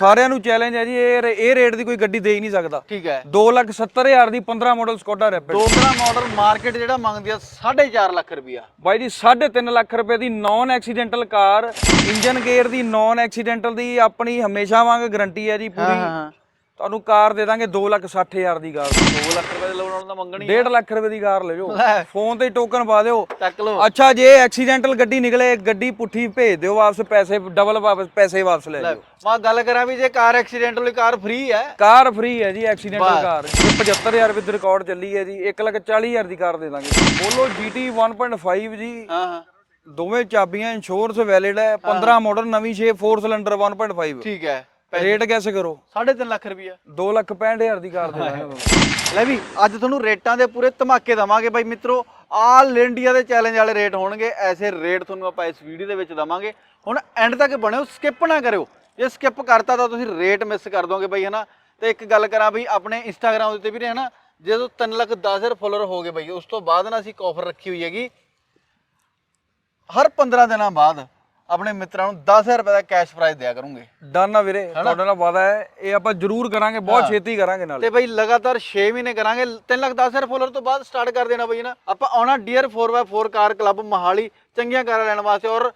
ਸਾਰਿਆਂ ਨੂੰ ਚੈਲੰਜ ਹੈ ਜੀ ਇਹ ਇਹ ਰੇਟ ਦੀ ਕੋਈ ਗੱਡੀ ਦੇ ਹੀ ਨਹੀਂ ਸਕਦਾ। ਠੀਕ ਹੈ। 270000 ਦੀ 15 ਮਾਡਲ ਸਕੋਡਾ ਰੈਪਿਡ ਦੋਸਰਾ ਮਾਡਲ ਮਾਰਕੀਟ ਜਿਹੜਾ ਮੰਗਦੀ ਆ 4.5 ਲੱਖ ਰੁਪਿਆ ਬਾਈ ਜੀ 3.5 ਲੱਖ ਰੁਪਏ ਦੀ non accidental car engine gear ਦੀ ਨਾਨ ਐਕਸੀਡੈਂਟਲ ਦੀ ਆਪਣੀ ਹਮੇਸ਼ਾ ਵਾਂਗ ਗਾਰੰਟੀ ਹੈ ਜੀ ਪੂਰੀ। ਹਾਂ। ਤੁਹਾਨੂੰ ਕਾਰ ਦੇ ਦਾਂਗੇ 260000 ਦੀ ਕਾਰ। 2 ਲੱਖ ਰੁਪਏ ਦੇ ਲੋਨ ਵਾਲਾ ਤਾਂ ਮੰਗਣੀ 1.5 ਲੱਖ ਰੁਪਏ ਦੀ ਕਾਰ ਲੈ ਜਾਓ। ਲੈ। ਫੋਨ ਤੇ ਟੋਕਨ ਪਾ ਦਿਓ। ਚੱਕ ਲਓ। ਅੱਛਾ ਜੇ ਐਕਸੀਡੈਂਟਲ ਗੱਡੀ ਨਿਕਲੇ ਗੱਡੀ ਪੁੱਠੀ ਭੇਜ ਦਿਓ ਵਾਪਸ ਪੈਸੇ ਡਬਲ ਵਾਪਸ ਪੈਸੇ ਵਾਪਸ ਲੈ ਲੈ ਜਾਓ ਮੈਂ ਗੱਲ ਕਰਾਂ ਵੀ ਜੇ ਕਾਰ ਐਕਸੀਡੈਂਟ ਵਾਲੀ ਕਾਰ ਫ੍ਰੀ ਹੈ। ਕਾਰ ਫ੍ਰੀ ਹੈ ਜੀ ਐਕਸੀਡੈਂਟਲ। ਕਾਰ। ਇਹ 75000 ਰੁਪਏ ਦੀ ਰਿਕਾਰਡ ਚੱਲੀ ਹੈ ਜੀ 140000 ਦੀ ਕਾਰ ਦੇ ਦਾਂਗੇ। ਬੋਲੋ GT 1.5 ਜੀ। ਹਾਂ ਹਾਂ। ਦੋਵੇਂ ਚਾਬੀਆਂ ਇੰਸ਼ੋਰੈਂਸ ਵੈਲਿਡ ਹੈ 15 ਮਾਡਲ ਨਵੀਂ 6 4 ਸਿਲੰਡਰ 1.5 ਠੀਕ ਹੈ। ਰੇਟ ਗੈਸ ਕਰੋ। 3.5 ਲੱਖ ਰੁਪਿਆ 265000 ਦੀ ਕਾਰ ਦੇ ਲੈ ਵੀ ਅੱਜ ਤੁਹਾਨੂੰ ਰੇਟਾਂ ਦੇ ਪੂਰੇ ਧਮਾਕੇ ਦਵਾਂਗੇ ਬਾਈ। ਮਿੱਤਰੋ ਆਲ ਇੰਡੀਆ ਦੇ ਚੈਲੰਜ ਵਾਲੇ ਰੇਟ ਹੋਣਗੇ। ਐਸੇ ਰੇਟ ਤੁਹਾਨੂੰ ਆਪਾਂ ਇਸ ਵੀਡੀਓ ਦੇ ਵਿੱਚ ਦਵਾਂਗੇ। ਹੁਣ ਐਂਡ ਤੱਕ ਬਣਿਓ ਸਕਿਪ ਨਾ ਕਰਿਓ। ਜੇ ਸਕਿਪ ਕਰਤਾ ਤਾਂ ਤੁਸੀਂ ਰੇਟ ਮਿਸ ਕਰ ਦੋਗੇ ਬਾਈ ਹਨਾ? ਤੇ ਇੱਕ ਗੱਲ ਕਰਾਂ ਬਈ ਆਪਣੇ ਇੰਸਟਾਗ੍ਰam ਦੇ ਉੱਤੇ ਵੀ ਹਨਾ? ਜਦੋਂ 3 ਲੱਖ 10000 ਫੋਲੋਅਰ ਹੋ ਗਏ ਬਾਈ ਉਸ ਤੋਂ ਬਾਅਦ ਨਾ ਅਸੀਂ ਇੱਕ ਆਫਰ ਰੱਖੀ ਹੋਈ ਹੈਗੀ। ਹਰ 15 ਦਿਨਾਂ ਬਾਅਦ ਆਪਣੇ ਮਿੱਤਰਾਂ ਨੂੰ 10000 ਰੁਪਏ ਦਾ ਕੈਸ਼ ਪ੍ਰਾਈਜ਼ ਦਿਆ ਕਰੂੰਗੇ। ਡਨ ਆ ਵੀਰੇ ਤੁਹਾਡੇ ਨਾਲ ਵਾਦਾ ਹੈ ਇਹ ਆਪਾਂ ਜ਼ਰੂਰ ਕਰਾਂਗੇ ਬਹੁਤ ਛੇਤੀ ਕਰਾਂਗੇ ਨਾਲ। ਤੇ ਬਈ ਲਗਾਤਾਰ 6 ਮਹੀਨੇ ਕਰਾਂਗੇ 3 ਲੱਖ 10000 ਫੋਲੋਅਰ ਤੋਂ ਬਾਅਦ ਸਟਾਰਟ ਕਰ ਦੇਣਾ ਬਈ ਨਾ। ਆਪਾਂ ਆਉਣਾ dear 4x4 car club Mohali ਚੰਗੀਆਂ ਕਾਰਾਂ ਲੈਣ ਵਾਸਤੇ ਔਰ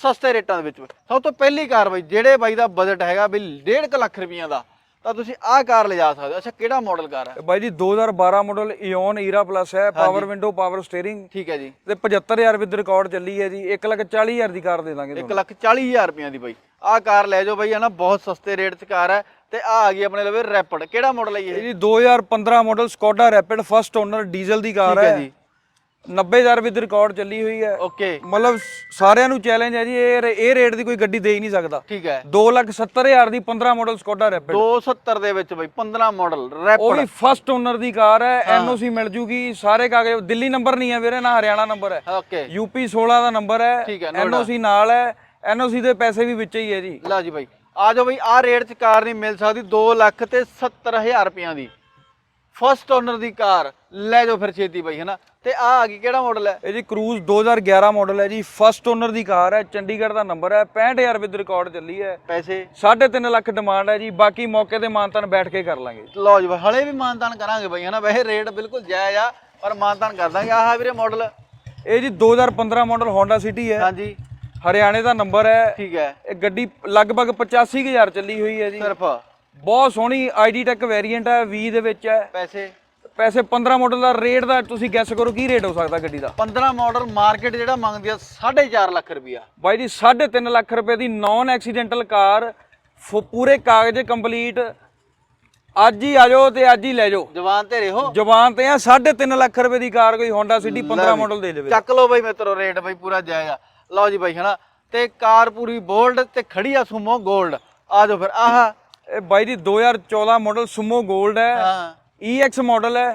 ਸਸਤੇ ਰੇਟਾਂ ਦੇ ਵਿੱਚ। ਸਭ ਤੋਂ ਪਹਿਲੀ ਕਾਰ ਬਈ ਜਿਹੜੇ ਬਾਈ ਦਾ ਬਜਟ ਹੈਗਾ ਬਈ 1.5 ਲੱਖ ਰੁਪਈਆ ਦਾ। ਤਾਂ ਤੁਸੀਂ ਆਹ ਕਾਰ ਲਿਜਾ ਸਕਦੇ ਹੋ। ਅੱਛਾ ਕਿਹੜਾ ਮਾਡਲ ਕਾਰ ਹੈ? ਬਾਈ ਜੀ 2012 ਮਾਡਲ ਇਓਨ ਈਰਾ ਪਲੱਸ ਹੈ ਪਾਵਰ ਵਿੰਡੋ ਪਾਵਰ ਸਟੀਅਰਿੰਗ ਠੀਕ ਹੈ ਜੀ। ਤੇ 75000 ਰੁਪਏ ਦੀ ਰਿਕਾਰਡ ਚੱਲੀ ਹੈ ਜੀ। 140000 ਦੀ ਕਾਰ ਦੇ ਦਾਂਗੇ 1 ਲੱਖ 40 ਹਜ਼ਾਰ ਰੁਪਈਆ ਦੀ ਬਈ। ਆਹ ਕਾਰ ਲੈ ਜਾਓ ਬਈ ਹਨਾ ਬਹੁਤ ਸਸਤੇ ਰੇਟ 'ਚ ਕਾਰ ਹੈ ਤੇ ਆ ਆ ਗਈ ਆਪਣੇ ਲਵੇ ਰੈਪਿਡ ਕਿਹੜਾ ਮਾਡਲ ਹੈ ਇਹ? ਜੀ 2015 model Skoda Rapid first owner diesel ਦੀ ਕਾਰ ਠੀਕ ਹੈ ਹੈ। ਜੀ। 90000 ਰੁਪਏ ਦੀ ਰਿਕਾਰਡ ਚੱਲੀ ਹੋਈ ਹੈ। ਓਕੇ ਮਤਲਬ ਸਾਰਿਆਂ ਨੂੰ ਚੈਲੰਜ ਹੈ ਜੀ ਇਹ ਇਹ ਰੇਟ ਦੀ ਕੋਈ ਗੱਡੀ ਦੇ ਹੀ ਨਹੀਂ ਸਕਦਾ। ਠੀਕ ਹੈ। 270000 ਦੀ 15 ਮਾਡਲ ਸਕੋਡਾ ਰੈਪਿਡ 270 ਦੇ ਵਿੱਚ ਬਈ 15 ਮਾਡਲ ਉਹ ਰੈਪਿਡ ਵੀ ਫਸਟ ਓਨਰ ਦੀ ਕਾਰ ਹੈ ਐਨਓਸੀ ਮਿਲ ਜੂਗੀ ਸਾਰੇ ਕਾਗਜ਼ ਦਿੱਲੀ ਨੰਬਰ ਨਹੀਂ ਹੈ ਵੀਰੇ ਨਾ ਹਰਿਆਣਾ ਨੰਬਰ ਹੈ। ਓਕੇ ਯੂਪੀ 16 ਦਾ ਨੰਬਰ ਹੈ। ਐਨਓਸੀ ਨਾਲ ਹੈ ਐਨਓਸੀ ਦੇ ਪੈਸੇ ਵੀ ਵਿੱਚ ਹੀ ਹੈ ਜੀ। ਲਓ ਜੀ ਬਾਈ ਆ ਜਾਓ ਬਈ ਆ ਰੇਟ 'ਚ ਕਾਰ ਨਹੀਂ ਮਿਲ ਸਕਦੀ 2 ਲੱਖ ਤੇ 70000 ਰੁਪਈਆਂ ਦੀ। ਫਸਟ ਓਨਰ ਦੀ ਕਾਰ ਲੈ ਜਾਓ ਫਿਰ ਛੇਤੀ ਬਾਈ ਹਨਾ? ਤੇ ਆ ਆ ਗਈ ਕਿਹੜਾ ਮਾਡਲ ਹੈ? ਇਹ ਜੀ ਕਰੂਜ਼ 2011 ਮਾਡਲ ਹੈ ਜੀ। ਫਸਟ ਓਨਰ ਦੀ ਕਾਰ ਹੈ ਚੰਡੀਗੜ੍ਹ ਦਾ ਨੰਬਰ ਹੈ। 65000 ਰੁਪਏ ਦੀ ਰਿਕਾਰਡ ਚੱਲੀ ਹੈ। ਪੈਸੇ? 3.5 ਲੱਖ ਡਿਮਾਂਡ ਹੈ ਜੀ। ਬਾਕੀ ਮੌਕੇ ਤੇ ਮਾਨਤਨ ਬੈਠ ਕੇ ਕਰ ਲਾਂਗੇ। ਲਓ ਜੀ ਹਲੇ ਵੀ ਮਾਨਤਾਨ ਕਰਾਂਗੇ ਬਾਈ ਹਨਾ? ਵੈਸੇ ਰੇਟ ਬਿਲਕੁਲ ਜਾਇਜ਼ ਆ ਪਰ ਮਾਨਤਾਨ ਕਰ ਦਾਂਗੇ। ਆਹ ਵੀਰੇ ਮਾਡਲ ਇਹ ਜੀ 2015 ਮਾਡਲ Honda City ਹੈ। ਹਾਂਜੀ। ਹਰਿਆਣੇ ਦਾ ਨੰਬਰ ਹੈ। ਠੀਕ ਹੈ। ਇਹ ਗੱਡੀ ਲਗਭਗ 85000 ਚੱਲੀ ਹੋਈ ਹੈ ਜੀ। ਸਿਰਫ। ਬਹੁਤ ਸੋਹਣੀ ਆਈਡੀ ਟੈਕ ਵੇਰੀਐਂਟ ਹੈ 20 ਦੇ ਵਿੱਚ ਹੈ। ਪੈਸੇ? ਪੈਸੇ 15 ਮਾਡਲ ਦਾ ਰੇਟ ਦਾ ਤੁਸੀਂ ਗੈਸ ਕਰੋ ਕੀ ਰੇਟ ਹੋ ਸਕਦਾ ਗੱਡੀ ਦਾ? 15 ਮਾਡਲ ਮਾਰਕੀਟ ਜਿਹੜਾ ਮੰਗਦੀ ਆ 4.5 ਲੱਖ ਰੁਪਈਆ ਬਾਈ ਜੀ 3.5 ਲੱਖ ਰੁਪਏ ਦੀ ਨਾਨ ਐਕਸੀਡੈਂਟਲ ਕਾਰ ਪੂਰੇ ਕਾਗਜ਼ ਕੰਪਲੀਟ ਅੱਜ ਹੀ ਆ ਜਾਓ ਤੇ ਅੱਜ ਹੀ ਲੈ ਜਾਓ। ਜਵਾਨ ਤੇ ਰਹੋ ਜਵਾਨ ਤੇ ਆ 3.5 ਲੱਖ ਰੁਪਏ ਦੀ ਕਾਰ ਕੋਈ Honda City 15 ਮਾਡਲ ਦੇ ਦੇਵੇ। ਚੱਕ ਲਓ ਬਾਈ ਮਿੱਤਰੋ ਰੇਟ ਬਾਈ ਪੂਰਾ ਜਾਇਜ਼ ਆ। ਲਓ ਜੀ ਬਾਈ ਹਨਾ ਤੇ ਕਾਰ ਪੂਰੀ ਬੋਲਡ ਤੇ ਖੜੀ ਆ ਸੁਮੋ 골ਡ ਆ ਜਾਓ ਫਿਰ ਆਹ। ਇਹ ਬਾਈ ਜੀ 2014 ਮਾਡਲ ਸੁਮੋ 골ਡ ਹੈ। ਹਾਂ। EX ਮਾਡਲ ਹੈ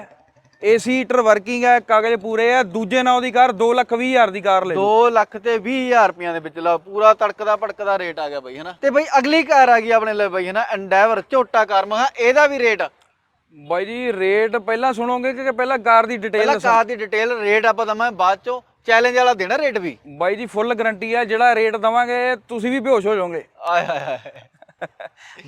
AC ਹੀਟਰ ਵਰਕਿੰਗ ਹੈ ਕਾਗਜ਼ ਪੂਰੇ ਹੈ ਦੂਜੇ ਨਾਂ ਦੀ ਕਾਰ 2 ਲੱਖ 20 ਹਜ਼ਾਰ ਦੀ ਕਾਰ ਲੈ 2 ਲੱਖ ਤੇ 20000 ਰੁਪਈਆਂ ਦੇ ਵਿੱਚ ਲਾ ਪੂਰਾ ਤੜਕਦਾ ਭੜਕਦਾ ਰੇਟ ਆ ਗਿਆ ਬਾਈ ਹਨਾ? ਤੇ ਬਾਈ ਅਗਲੀ ਕਾਰ ਆ ਗਈ ਆਪਣੇ ਲਈ ਬਾਈ ਹਨਾ? ਐਂਡੈਵਰ ਝੋਟਾ ਕਾਰ ਮਹਾ ਇਹਦਾ ਵੀ ਰੇਟ ਬਾਈ ਜੀ ਰੇਟ ਪਹਿਲਾਂ ਸੁਣੋਗੇ ਕਿ ਪਹਿਲਾਂ ਕਾਰ ਦੀ ਡਿਟੇਲ ਪਹਿਲਾਂ ਕਾਰ ਦੀ ਡਿਟੇਲ ਰੇਟ ਆਪਾਂ ਦਵਾਂ ਬਾਅਦ ਚੋਂ। ਚੈਲੰਜ ਵਾਲਾ ਦੇਣਾ ਰੇਟ ਵੀ। ਬਾਈ ਜੀ ਫੁੱਲ ਗਾਰੰਟੀ ਹੈ ਜਿਹੜਾ ਰੇਟ ਦਵਾਂਗੇ ਤੁਸੀਂ ਵੀ ਬੇਹੋਸ਼ ਹੋ ਜਾਓਗੇ। ਆਏ ਹਾਏ ਹਾਏ।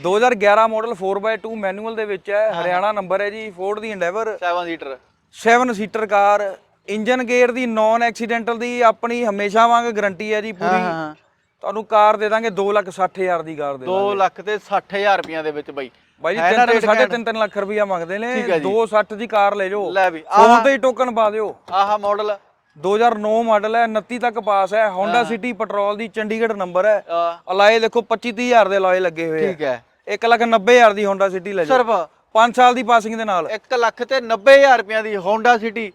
2011 ਮਾਡਲ 4x2 ਮੈਨੂਅਲ ਦੇ ਵਿੱਚ ਹੈ ਹਰਿਆਣਾ ਨੰਬਰ ਹੈ ਜੀ ਫੋਰਡ ਦੀ Endeavour 7 seater 7 seater car engine gear ਦੀ ਨਾਨ ਐਕਸੀਡੈਂਟਲ ਦੀ ਆਪਣੀ ਹਮੇਸ਼ਾ ਵਾਂਗ ਗਾਰੰਟੀ ਹੈ ਜੀ ਪੂਰੀ। ਤੁਹਾਨੂੰ ਕਾਰ ਦੇ ਦਾਂਗੇ 260000 ਦੀ ਕਾਰ ਦੇ 2 ਲੱਖ ਤੇ 60000 ਰੁਪਈਆਂ ਦੇ ਵਿੱਚ ਬਾਈ। ਬਾਈ ਜੀ ਹੈ ਨਾ 3 rate ਸਾਢੇ ਘੈਂਟ? 3 3 ਲੱਖ ਰੁਪਈਆ ਮੰਗਦੇ ਨੇ ਠੀਕ ਹੈ ਜੀ। 260 ਦੀ ਕਾਰ ਲੈ ਜਾਓ। ਲੈ ਵੀ ਫੋਨ ਆਹ ਤੇ ਹੀ ਟੋਕਨ ਪਾ ਦਿਓ। ਆਹ ਮਾਡਲ 2009 ਮਾਡਲ ਹੈ 29 ਤੱਕ ਪਾਸ ਹੈ। Honda City ਪੈਟਰੋਲ ਦੀ ਚੰਡੀਗੜ੍ਹ ਨੰਬਰ ਹੈ। ਅਲਾਏ ਦੇਖੋ 25 30000 ਦੇ ਅਲਾਏ ਲੱਗੇ ਹੋਏ ਠੀਕ ਹੈ। ਆ 1 ਲੱਖ 90000 ਦੀ Honda City ਲੈ ਜਾਓ। ਸਿਰਫ 5 ਸਾਲ ਦੀ ਪਾਸਿੰਗ ਦੇ ਨਾਲ। 1 ਲੱਖ ਤੇ 90000 ਰੁਪਈਆਂ ਦੀ ਹੋਂਡਾ ਸਿਟੀ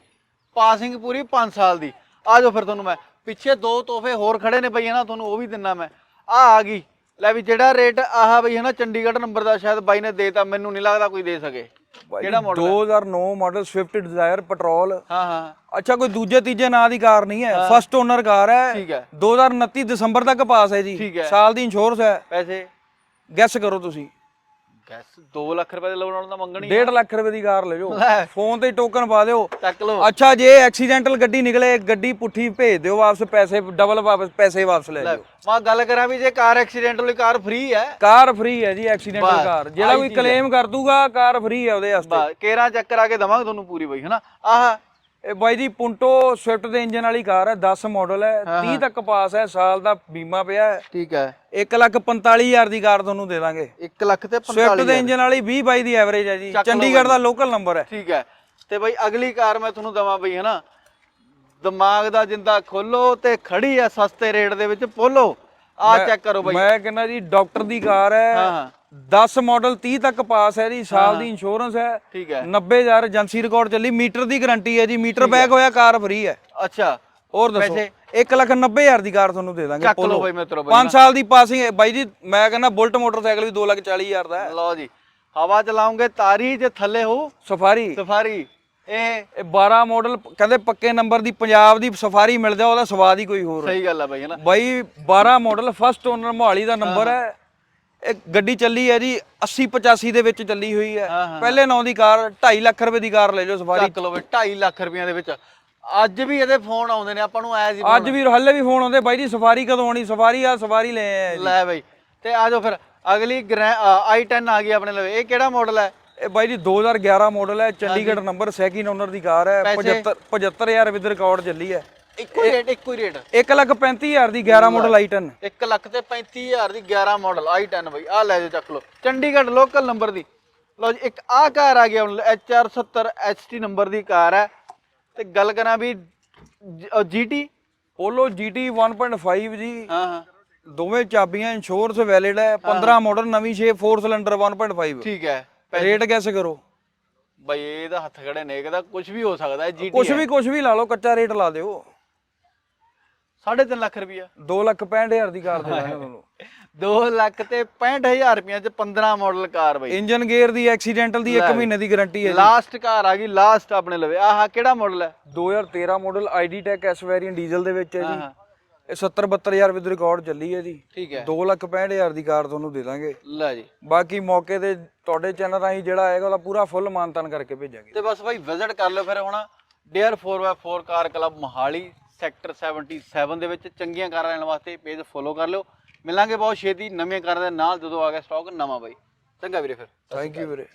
ਪਾਸਿੰਗ ਪੂਰੀ 5 ਸਾਲ ਦੀ। ਆ ਜਾਓ ਫਿਰ ਤੁਹਾਨੂੰ ਮੈਂ। ਪਿੱਛੇ ਦੋ ਤੋਹਫੇ ਹੋਰ ਖੜੇ ਨੇ ਬਈ ਹਨਾ ਤੁਹਾਨੂੰ ਉਹ ਵੀ ਦਿੰਨਾ ਮੈਂ। ਆ ਆ ਗਈ। ਲੈ ਵੀ ਜਿਹੜਾ ਰੇਟ ਆਹ ਬਈ ਹਨਾ ਚੰਡੀਗੜ੍ਹ ਨੰਬਰ ਦਾ ਸ਼ਾਇਦ ਬਾਈ ਨੇ ਦੇਤਾ ਮੈਨੂੰ ਨਹੀਂ ਲੱਗਦਾ ਕੋਈ ਦੇ ਸਕੇ। ਕਿਹੜਾ model 2009 model Swift Dzire petrol ਹਾਂ ਹਾਂ। ਅੱਛਾ ਕੋਈ ਦੂਜੇ ਤੀਜੇ ਨਾਂ ਦੀ ਕਾਰ ਨਹੀਂ ਹੈ। ਫਸਟ ਓਨਰ ਕਾਰ ਹੈ। ਠੀਕ ਹੈ। 2029 ਦਸੰਬਰ ਤੱਕ ਪਾਸ ਹੈ ਜੀ। ਸਾਲ ਦੀ ਇੰਸ਼ੋਰੈਂਸ ਹੈ। ਪੈਸੇ? ਗੈਸ ਕਰੋ ਤੁਸੀਂ। ਹੈ 2 ਲੱਖ ਰੁਪਏ ਦੇ ਲੋਨ ਵਾਲਾ ਤਾਂ ਮੰਗਣੀ 1.5 ਲੱਖ ਰੁਪਏ ਦੀ ਕਾਰ ਲੈ ਜਾਓ। ਲੈ। ਫੋਨ ਤੇ ਟੋਕਨ ਪਾ ਦਿਓ। ਚੱਕ ਲਓ। ਅੱਛਾ ਜੇ ਐਕਸੀਡੈਂਟਲ ਗੱਡੀ ਨਿਕਲੇ ਗੱਡੀ ਪੁੱਠੀ ਭੇਜ ਦਿਓ ਵਾਪਸ ਪੈਸੇ ਡਬਲ ਵਾਪਸ ਪੈਸੇ ਵਾਪਸ ਲੈ ਲੈ ਜਾਓ ਮੈਂ ਗੱਲ ਕਰਾਂ ਵੀ ਜੇ ਕਾਰ ਐਕਸੀਡੈਂਟ ਵਾਲੀ ਕਾਰ ਫ੍ਰੀ ਹੈ। ਕਾਰ ਫ੍ਰੀ ਹੈ ਜੀ ਐਕਸੀਡੈਂਟਲ ਬਸ, ਕਾਰ। ਜਿਹੜਾ ਆਹੀ ਕੋਈ ਚੀਜ਼ ਹੈ। ਕਲੇਮ ਕਰ ਦੂਗਾ ਕਾਰ ਫ੍ਰੀ ਹੈ ਉਹਦੇ ਵਾਸਤੇ। ਬਾ ਕੇਰਾਂ ਚੱਕ ਕਰਾ ਕੇ ਦਵਾਂਗੇ ਤੁਹਾਨੂੰ ਪੂਰੀ ਬਈ ਹਨਾ? ਆਹ ਇਹ ਬਾਈ ਜੀ ਪੁੰਟੋ ਸਵਿਫਟ ਦੇ ਇੰਜਨ ਵਾਲੀ ਕਾਰ ਹੈ 10 ਮਾਡਲ ਹੈ 30 ਤੱਕ ਪਾਸ ਹੈ ਸਾਲ ਦਾ ਬੀਮਾ ਪਿਆ ਹੈ। ਠੀਕ ਹੈ। 1 ਲੱਖ 45000 ਦੀ ਕਾਰ ਤੁਹਾਨੂੰ ਦੇ ਦਾਂਗੇ। 1 ਲੱਖ ਤੇ ਸਵਿਫਟ 45 ਦੇ। ਇੰਜਨ ਵਾਲੀ 20 ਬਾਈ ਦੀ ਐਵਰੇਜ ਹੈ ਜੀ। ਚੰਡੀਗੜ੍ਹ ਦਾ ਲੋਕਲ ਨੰਬਰ ਹੈ। ਠੀਕ ਹੈ। ਤੇ ਬਈ ਅਗਲੀ ਕਾਰ ਮੈਂ ਤੁਹਾਨੂੰ ਦਵਾਂ ਬਈ ਹਨਾ? ਦਿਮਾਗ ਦਾ ਜਿੰਦਾ ਖੋਲੋ ਤੇ ਖੜੀ ਆ ਸਸਤੇ ਰੇਟ ਦੇ ਵਿੱਚ ਪੋਲੋ। ਆ ਚੈੱਕ ਕਰੋ ਬਈ। ਮੈਂ ਕਹਿੰਦਾ ਜੀ ਡਾਕਟਰ ਦੀ ਕਾਰ ਹੈ। ਹਾਂ ਹਾਂ। 10 ਮਾਡਲ 30 ਤੱਕ ਪਾਸ ਹੈ ਜੀ ਸਾਲ ਦੀ ਇੰਸ਼ੋਰੈਂਸ ਹੈ। ਠੀਕ ਹੈ। 90000 ਏਜੰਸੀ ਰਿਕਾਰਡ ਚੱਲੀ ਮੀਟਰ ਦੀ ਗਾਰੰਟੀ ਹੈ ਜੀ ਮੀਟਰ ਬੈਕ ਹੋਇਆ ਕਾਰ ਫ੍ਰੀ ਹੈ। ਅੱਛਾ। ਹੋਰ ਦੱਸੋ ਪੈਸੇ? 1 ਲੱਖ 90000 ਦੀ ਕਾਰ ਤੁਹਾਨੂੰ ਦੇ ਦਾਂਗੇ ਚੱਕ ਲਓ ਬਈ ਮਿੱਤਰੋ ਬਈ 5 ਸਾਲ ਦੀ ਪਾਸਿੰਗ ਬਾਈ ਜੀ ਮੈਂ ਕਹਿੰਦਾ ਬੁਲਟ ਮੋਟਰਸਾਈਕਲ ਵੀ 2 ਲੱਖ 40000 ਦਾ ਹੈ। ਲਓ ਜੀ ਹਵਾ ਚਲਾਉਂਗੇ ਤਾਰੀ ਜੇ ਥੱਲੇ ਹੋ ਸਫਾਰੀ। ਸਫਾਰੀ। ਇਹ ਇਹ 12 ਮਾਡਲ ਕਹਿੰਦੇ ਪੱਕੇ ਨੰਬਰ ਦੀ ਪੰਜਾਬ ਦੀ ਸਫਾਰੀ ਮਿਲ ਜਾ ਉਹਦਾ ਸਵਾਦ ਹੀ ਕੋਈ ਹੋਰ। ਸਹੀ ਗੱਲ ਆ ਬਈ ਹਨਾ ਬਾਈ 12 ਮਾਡਲ ਫਸਟ ਓਨਰ ਮੋਹਾਲੀ ਦਾ ਨੰਬਰ ਹੈ। ਇਹ ਗੱਡੀ ਚੱਲੀ ਹੈ ਜੀ 80 85 ਦੇ ਵਿੱਚ ਚੱਲੀ ਹੋਈ ਹੈ। ਹਾਂ, ਹਾਂ। ਪਹਿਲੇ ਨਾਂ ਦੀ ਕਾਰ 2.5 ਲੱਖ ਰੁਪਏ ਦੀ ਕਾਰ ਲੈ ਜਾਓ ਸਫਾਰੀ ਚੱਕ ਲਓ ਬਈ 2.5 ਲੱਖ ਰੁਪਈਆਂ ਦੇ ਵਿੱਚ। ਅੱਜ ਵੀ ਇਹਦੇ ਫੋਨ ਆਉਂਦੇ ਨੇ ਆਪਾਂ ਨੂੰ ਐ ਜੀ ਅੱਜ ਵੀ ਹੱਲੇ ਵੀ ਫੋਨ ਆਉਂਦੇ ਬਾਈ ਜੀ ਸਫਾਰੀ ਕਦੋਂ ਆਉਣੀ? ਸਫਾਰੀ ਆ ਸਫਾਰੀ ਲੈ ਆਏ ਆ ਜੀ। ਲੈ ਬਈ ਤੇ ਆ ਜਾਓ ਫਿਰ ਅਗਲੀ i10 ਆ ਗਈ ਆਪਣੇ ਲਵੇ। ਇਹ ਕਿਹੜਾ ਮਾਡਲ ਹੈ? ਇਹ ਬਾਈ ਜੀ 2011 ਮਾਡਲ ਹੈ ਚੰਡੀਗੜ੍ਹ ਨੰਬਰ ਸੈਕਿੰਡ ਓਨਰ ਦੀ ਕਾਰ ਹੈ ਪੈਸੇ? 75 75000 ਵਿਦ ਰਿਕਾਰਡ ਚੱਲੀ ਹੈ। ਇੱਕੋ ਰੇਟ ਇੱਕੋ ਰੇਟ 1 ਲੱਖ 35000 ਦੀ 11 ਮਾਡਲ i10 1 ਲੱਖ ਤੇ 35000 ਦੀ 11 ਮਾਡਲ i10 ਬਈ ਆ ਲੈ ਜਾਓ ਚੱਕ ਲਓ। ਚੰਡੀਗੜ੍ਹ ਲੋਕਲ ਨੰਬਰ ਦੀ। ਲਓ ਜੀ ਇੱਕ ਆ ਕਾਰ ਆ ਗਿਆ ਹੁਣ HR70 HT ਨੰਬਰ ਦੀ ਕਾਰ ਹੈ। ਤੇ ਗੱਲ ਕਰਾਂ ਵੀ GT ਪੋਲੋ GT 1.5 ਜੀ। ਹਾਂ ਹਾਂ। ਦੋਵੇਂ ਚਾਬੀਆਂ ਇੰਸ਼ੋਰੈਂਸ ਵੈਲਿਡ ਹੈ। 15 ਮਾਡਲ ਨਵੀਂ ਸ਼ੇਪ 4 ਸਿਲੰਡਰ 1.5 ਠੀਕ ਹੈ। ਰੇਟ ਗੈਸ ਕਰੋ। ਬਈ ਇਹਦਾ ਹੱਥ ਖੜੇ ਨੇ ਇਹਦਾ ਕੁਝ ਵੀ ਹੋ ਸਕਦਾ ਹੈ GT ਕੁਛ ਵੀ ਕੁਛ ਵੀ ਲਾ ਲਓ ਕੱਚਾ ਰੇਟ ਲਾ ਦਿਓ। 3.5 ਲੱਖ ਰੁਪਈਆ। 2 ਲੱਖ 65000 ਦੀ ਕਾਰ ਦੇ ਦਾਂਗੇ ਤੁਹਾਨੂੰ। 2 ਲੱਖ ਤੇ 65000 ਰੁਪਈਆ ਚ 15 ਮਾਡਲ ਕਾਰ ਬਈ। ਇੰਜਨ ਗੇਅਰ ਦੀ ਐਕਸੀਡੈਂਟਲ ਦੀ 1 ਮਹੀਨੇ ਦੀ ਗਾਰੰਟੀ ਹੈ ਲਾਸਟ ਕਾਰ ਆ ਗਈ ਲਾਸਟ ਆਪਣੇ ਲਵੇ। ਆਹ ਕਿਹੜਾ ਮਾਡਲ ਹੈ? 2013 model ID Tech S variant diesel ਦੇ ਵਿੱਚ ਹੈ ਜੀ। ਇਹ 70 72000 ਵਿਦ ਰਿਕਾਰਡ ਚੱਲੀ ਹੈ ਜੀ। ਠੀਕ ਹੈ। 2 ਲੱਖ 65000 ਦੀ ਕਾਰ ਤੁਹਾਨੂੰ ਦੇ ਦਾਂਗੇ। ਲੈ ਜੀ। ਬਾਕੀ ਮੌਕੇ ਤੇ ਤੁਹਾਡੇ ਚੈਨਲ ਰਾਹੀਂ ਜਿਹੜਾ ਆਏਗਾ ਉਹਦਾ ਪੂਰਾ ਫੁੱਲ ਮਾਨਤਾਨ ਕਰਕੇ ਭੇਜਾਂਗੇ। ਤੇ ਬਸ ਭਾਈ ਵਿਜ਼ਿਟ ਕਰ ਲਿਓ ਫਿਰ ਹੁਣ। Dare 4x4 car club Mohali. Sector 77 ਦੇ ਵਿੱਚ ਚੰਗੀਆਂ ਕਾਰਾਂ ਲੈਣ ਵਾਸਤੇ ਪੇਜ ਫੋਲੋ ਕਰ ਲਿਓ। ਮਿਲਾਂਗੇ ਬਹੁਤ ਛੇਤੀ ਨਵੀਆਂ ਕਾਰਾਂ ਦੇ ਨਾਲ ਜਦੋਂ ਆ ਗਿਆ ਸਟਾਕ ਨਵਾਂ ਬਾਈ। ਚੰਗਾ ਵੀਰੇ ਫਿਰ। ਥੈਂਕ ਯੂ ਵੀਰੇ।